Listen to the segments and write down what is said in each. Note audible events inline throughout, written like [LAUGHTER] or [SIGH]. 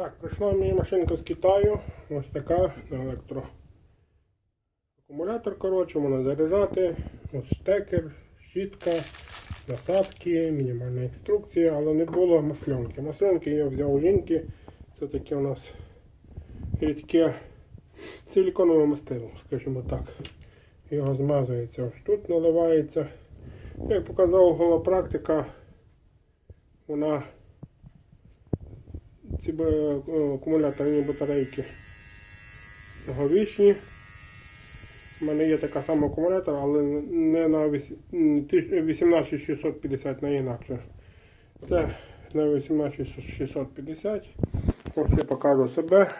Так, прийшла мені машинка з Китаю. Ось така на електро. Акумулятор, коротше, можна заряджати. Ось штекер, щітка, насадки, мінімальна інструкція, але не було масленки. Масленки я взяв у жінки. Це таке у нас рідке силіконове мастило, скажімо так. Його змазується ось тут, наливається. Як показала практика, вона ці е, акумуляторні батарейки довговічні. У мене є така сама акумулятор, але не на віс- м, тисяч- 18650 на інакше. Це на 18650. Ось я покажу себе.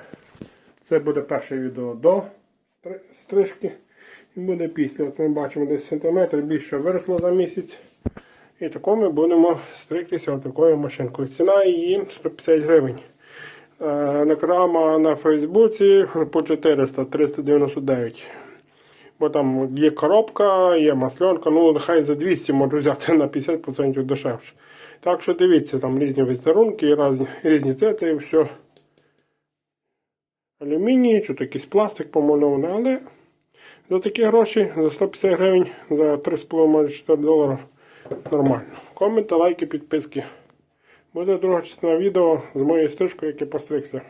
Це буде перше відео до стрижки. І буде після. От ми бачимо десь сантиметр більше виросло за місяць. І тако ми будемо стригтися такою машинкою. Ціна її 150 гривень. Е, на Фейсбуці [LAUGHS] по 400 399. Бо там є коробка, є масленка, ну нехай за 200 можу взяти [LAUGHS] на 50% дешевше. Так що дивіться, там різні візерунки, різні, різні цвіти все. Алюміній, чи якийсь пластик помальований, але за такі гроші, за 150 гривень, за 3,5 може 4 долари нормально. Коменти, лайки, підписки. Буде друга частина відео з моєю стрижкою, яке постригся.